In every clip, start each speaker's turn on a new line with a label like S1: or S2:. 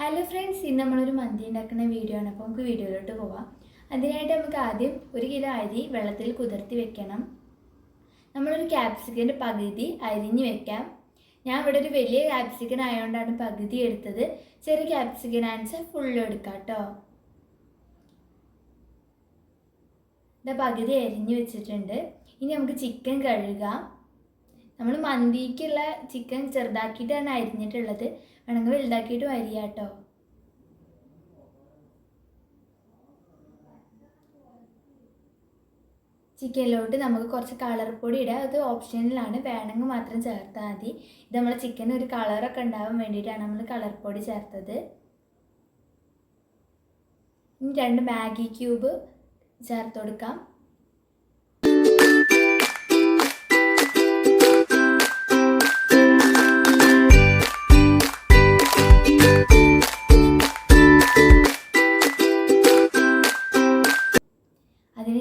S1: Hello friends ഇന്ന് നമ്മളൊരു മന്തി ഉണ്ടാക്കുന്ന വീഡിയോ ആണ്. അപ്പോൾ നമുക്ക് വീഡിയോയിലോട്ട് പോവാം. അതിനായിട്ട് നമുക്ക് ആദ്യം ഒരു കിലോ അരി വെള്ളത്തിൽ കുതിർത്തി വെക്കണം. നമ്മളൊരു ക്യാപ്സിക്കന്റെ പകുതി അരിഞ്ഞ് വെക്കാം. ഞാൻ ഇവിടെ ഒരു വലിയ ക്യാപ്സിക്കൻ ആയതുകൊണ്ടാണ് പകുതി എടുത്തത്. ചെറിയ ക്യാപ്സിക്കൻ ആണെന്ന് ഫുള്ള് എടുക്കാം കേട്ടോ ഇതാ പകുതി അരിഞ്ഞ് വെച്ചിട്ടുണ്ട്. ഇനി നമുക്ക് ചിക്കൻ കഴുകാം. നമ്മൾ മന്തിക്കുള്ള ചിക്കൻ ചെറുതാക്കിയിട്ടാണ് അരിഞ്ഞിട്ടുള്ളത്. വേണമെങ്കിൽ വലുതാക്കിയിട്ട് വരിക കേട്ടോ ചിക്കനിലോട്ട് നമുക്ക് കുറച്ച് കളർ പൊടി ഇടാം അത് ഓപ്ഷനിലാണ്. വേണമെങ്കിൽ മാത്രം ചേർത്താൽ മതി. ഇത് നമ്മൾ ചിക്കൻ ഒരു കളറൊക്കെ ഉണ്ടാവാൻ വേണ്ടിയിട്ടാണ് നമ്മൾ കളർ പൊടി ചേർത്തത്. ഇനി രണ്ട് മാഗി ക്യൂബ് ചേർത്ത് കൊടുക്കാം.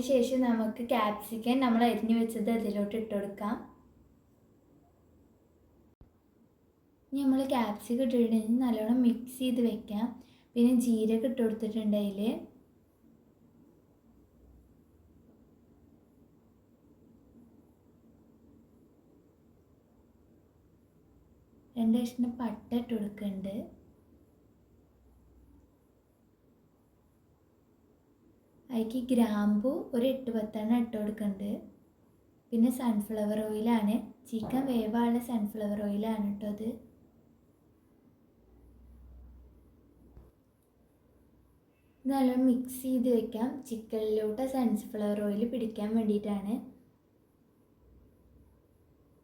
S1: അതിനുശേഷം നമുക്ക് ക്യാപ്സിക്കൻ നമ്മൾ അരിഞ്ഞു വെച്ചത് അതിലോട്ട് ഇട്ട് കൊടുക്കാം. ഇനി നമ്മൾ ക്യാപ്സിക്കം ഇട്ടിട്ടുണ്ടെങ്കിൽ നല്ലോണം മിക്സ് ചെയ്ത് വെക്കാം. പിന്നെ ജീരകം ഇട്ട് കൊടുത്തിട്ടുണ്ട് അതിൽ രണ്ട് കഷ്ണം പട്ട ഇട്ട് കൊടുക്കുന്നുണ്ട്. അതിലേക്ക് ഗ്രാമ്പു ഒരു എട്ട് പത്തെണ്ണം ഇട്ട് കൊടുക്കുന്നുണ്ട് പിന്നെ സൺഫ്ലവർ ഓയിലാണ് ചിക്കൻ വേവാനുള്ള സൺഫ്ലവർ ഓയിലാണ് കേട്ടോ അത്. നല്ല മിക്സ് ചെയ്ത് വെക്കാം. ചിക്കനിലോട്ട് സൺഫ്ലവർ ഓയിൽ പിടിക്കാൻ വേണ്ടിയിട്ടാണ്.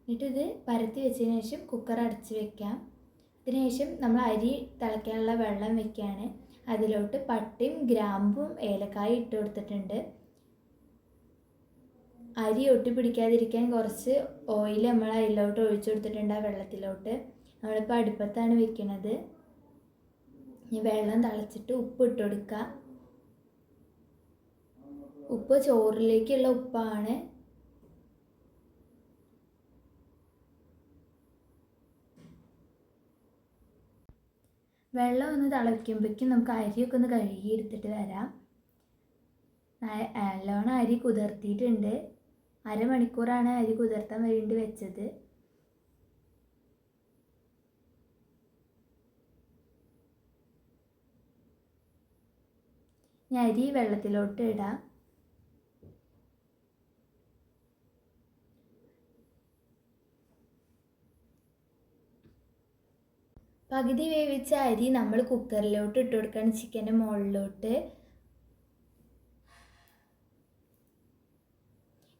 S1: എന്നിട്ടിത് പരത്തി വെച്ചതിന് ശേഷം കുക്കർ അടച്ച് വെക്കാം. അതിനുശേഷം നമ്മൾ അരി തിളയ്ക്കാനുള്ള വെള്ളം വെക്കുകയാണ് അതിലോട്ട് പട്ടയും ഗ്രാമ്പും ഏലക്കായും ഇട്ട് കൊടുത്തിട്ടുണ്ട്. അരി ഒട്ടി പിടിക്കാതിരിക്കാൻ കുറച്ച് ഓയിൽ നമ്മൾ അതിലോട്ട് ഒഴിച്ചു കൊടുത്തിട്ടുണ്ട് ആ വെള്ളത്തിലോട്ട്. നമ്മളിപ്പോൾ അടുപ്പത്താണ് വെക്കുന്നത് ഇനി വെള്ളം തിളച്ചിട്ട് ഉപ്പ് ഇട്ട് കൊടുക്കുക. ഉപ്പ് ചോറിലേക്കുള്ള ഉപ്പാണ്. വെള്ളം ഒന്ന് തിളയ്ക്കുമ്പോഴേക്കും നമുക്ക് അരിയൊക്കെ ഒന്ന് കഴുകി എടുത്തിട്ട് വരാം നല്ലോണം അരി കുതിർത്തിയിട്ടുണ്ട്. അരമണിക്കൂറാണ് അരി കുതിർത്താൻ വേണ്ടി വെച്ചത്. ഞാൻ അരി വെള്ളത്തിലോട്ട് ഇടാം. പകുതി വേവിച്ച അരി നമ്മൾ കുക്കറിലോട്ട് ഇട്ട് കൊടുക്കണം ചിക്കന്റെ മുകളിലോട്ട്.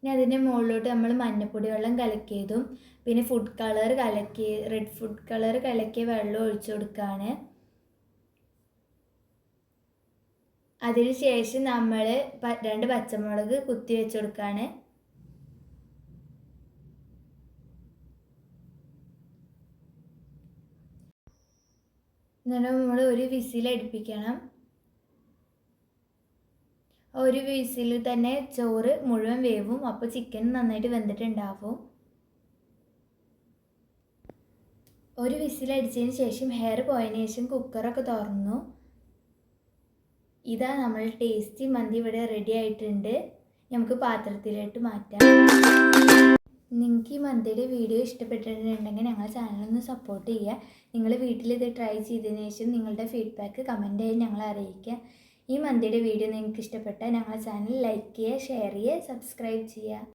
S1: ഇനി അതിന്റെ മുകളിലോട്ട് നമ്മൾ മഞ്ഞപ്പൊടി വെള്ളം കലക്കിയതും പിന്നെ ഫുഡ് കളർ കലക്കി റെഡ് ഫുഡ് കളർ കലക്കിയ വെള്ളം ഒഴിച്ചു കൊടുക്കുകയാണ്. അതിനുശേഷം നമ്മൾ രണ്ട് പച്ചമുളക് കുത്തി വെച്ച് കൊടുക്കുകയാണ്. എന്നിട്ട് നമ്മൾ ഒരു വിസിൽ അടുപ്പിക്കണം. ഒരു വിസിൽ തന്നെ ചോറ് മുഴുവൻ വേവും. അപ്പോൾ ചിക്കൻ നന്നായിട്ട് വെന്തിട്ടുണ്ടാവും. ഒരു വിസിൽ അടിച്ചതിന് ശേഷം ഹെയർ പോയതിന് ശേഷം കുക്കറൊക്കെ തുറന്നു. ഇതാ നമ്മൾ ടേസ്റ്റി മന്തി ഇവിടെ റെഡി ആയിട്ടുണ്ട്. നമുക്ക് പാത്രത്തിലോട്ട് മാറ്റാം. നിങ്ങൾക്ക് ഈ മന്തിയുടെ വീഡിയോ ഇഷ്ടപ്പെട്ടിട്ടുണ്ടെങ്കിൽ ഞങ്ങളുടെ ചാനലൊന്ന് സപ്പോർട്ട് ചെയ്യുക. നിങ്ങൾ വീട്ടിൽ ഇത് ട്രൈ ചെയ്തതിന് ശേഷം നിങ്ങളുടെ ഫീഡ്ബാക്ക് കമന്റായി ഞങ്ങളെ അറിയിക്കുക. ഈ മന്തിയുടെ വീഡിയോ നിങ്ങൾക്ക് ഇഷ്ടപ്പെട്ടാൽ ഞങ്ങളുടെ ചാനൽ ലൈക്ക് ചെയ്യുക ഷെയർ ചെയ്യുക സബ്സ്ക്രൈബ് ചെയ്യുക.